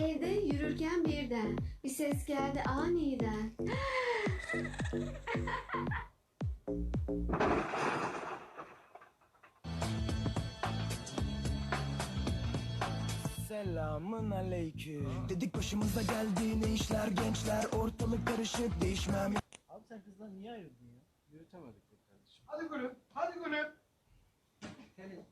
Evde yürürken birden bir ses geldi aniden. Selamın aleyküm Dedik başımıza geldi ne işler gençler Ortalık karışık değişmem Abi sen kızdan niye ayrıldın ya? Yürütemedik be kardeşim. Hadi gülüm, hadi gülüm. Senin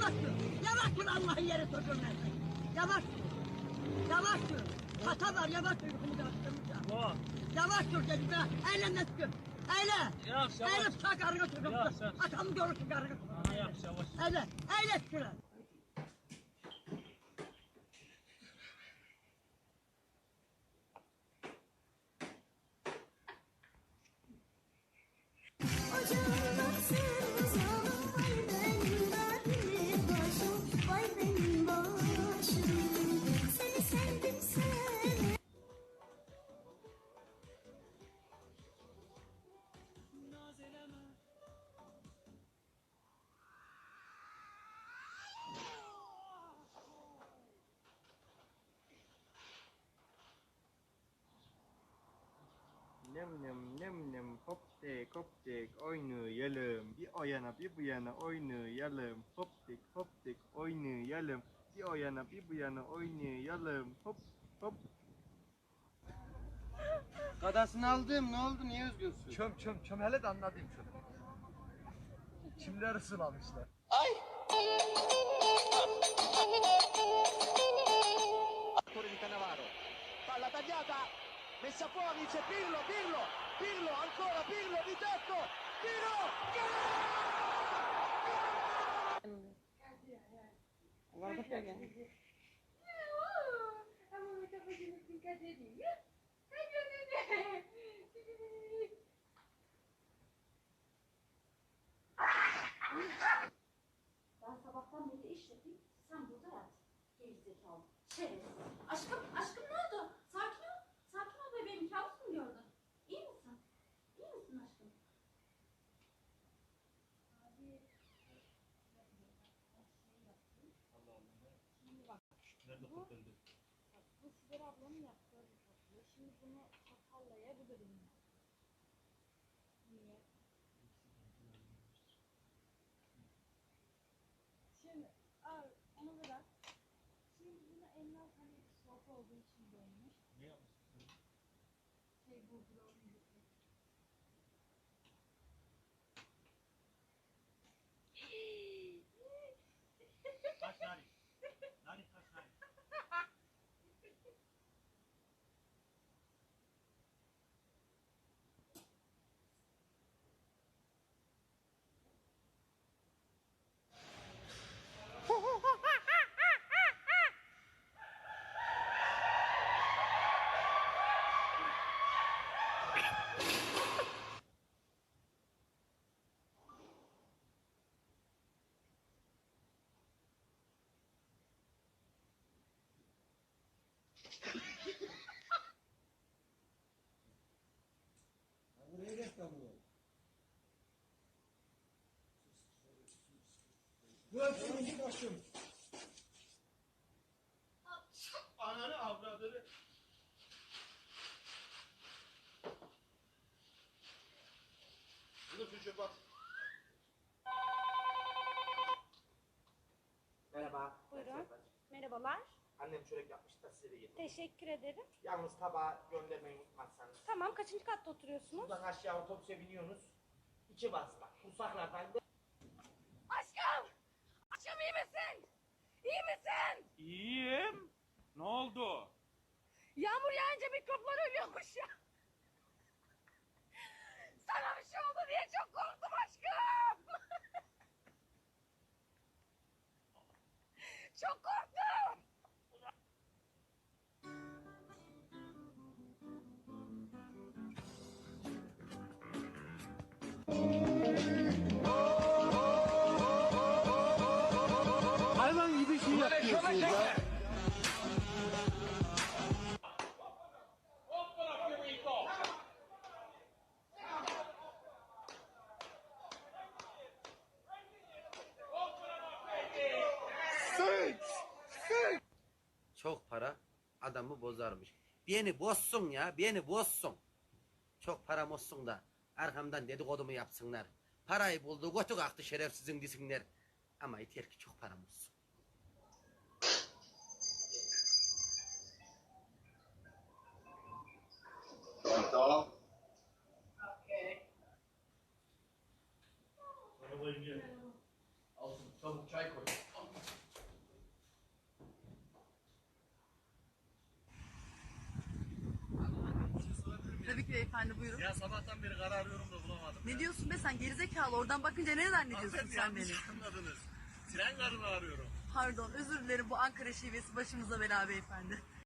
Yavaş dur. Yavaş dur Allah'ın yeri sökülmesin. Yavaş dur. Yavaş dur. Hata var yavaş dur. Bunu da attırmayacağım. Yavaş dur dedim ya. Eyle Mesut. Eyle. Yavaş yavaş. Eyle sağ karnına Yavaş, sökülmesin. yavaş. Atamı görürsün karnına. Yavaş yavaş. Eyle. Eyle şuna. Nem nem nem nem hop tek hop tek oynayalım. Bir o yana bir bu yana oynayalım. Hop tek hop tek oynayalım. Bir o yana bir bu yana oynayalım. Hop hop. Kadasını aldım, ne oldu, niye üzgünsün? Çöm çöm çöm hele de anlatayım şunu. Kimler sulamışlar? ancora di Cannavaro. Palla tagliata, messa fuori, c'è Pirlo, Pirlo, Pirlo, ancora Pirlo di tecco, tiro, Ben sabahtan beri iş yapayım, sen burada yat. Gerizekalı, şerefsiz. Aşkım, Bu Sibel ablanın yaptığı bir tatlı. Şimdi bunu sakallayabilirim. Niye? Şimdi abi onu bırak. Şimdi bunu eline al hani soğuk olduğu için dönmüş. Ne yapmışsın? Şey bu brownie Ananı avradını. Bunu çöpe at. Merhaba. Buyurun. Merhabalar. Annem çörek yapmış da size de getirdim. Teşekkür ederim. Yalnız tabağı göndermeyi unutmazsanız. Tamam kaçıncı katta oturuyorsunuz? Buradan aşağı otobüse biniyorsunuz. İki basma. Uzaklardan Aşkım! Aşkım iyi misin? İyi misin? İyiyim. Ne oldu? Yağmur yağınca mikroplar ölüyormuş ya. Sana bir şey oldu diye çok korktum aşkım. çok korktum. Hayvan gibi şey yapıyorsunuz ya. Çok para adamı bozarmış. Beni bozsun ya, beni bozsun. Çok para bozsun da arkamdan dedikodumu yapsınlar. Parayı buldu, götü kalktı şerefsizin desinler. Ama yeter ki çok param olsun. Tabii ki beyefendi buyurun. Ya sabahtan beri kar arıyorum da bulamadım. Ne diyorsun be sen gerizekalı oradan bakınca ne zannediyorsun Hanımefendi sen beni? yanlış anladınız. Tren garını arıyorum. Pardon özür dilerim bu Ankara şivesi başımıza bela beyefendi.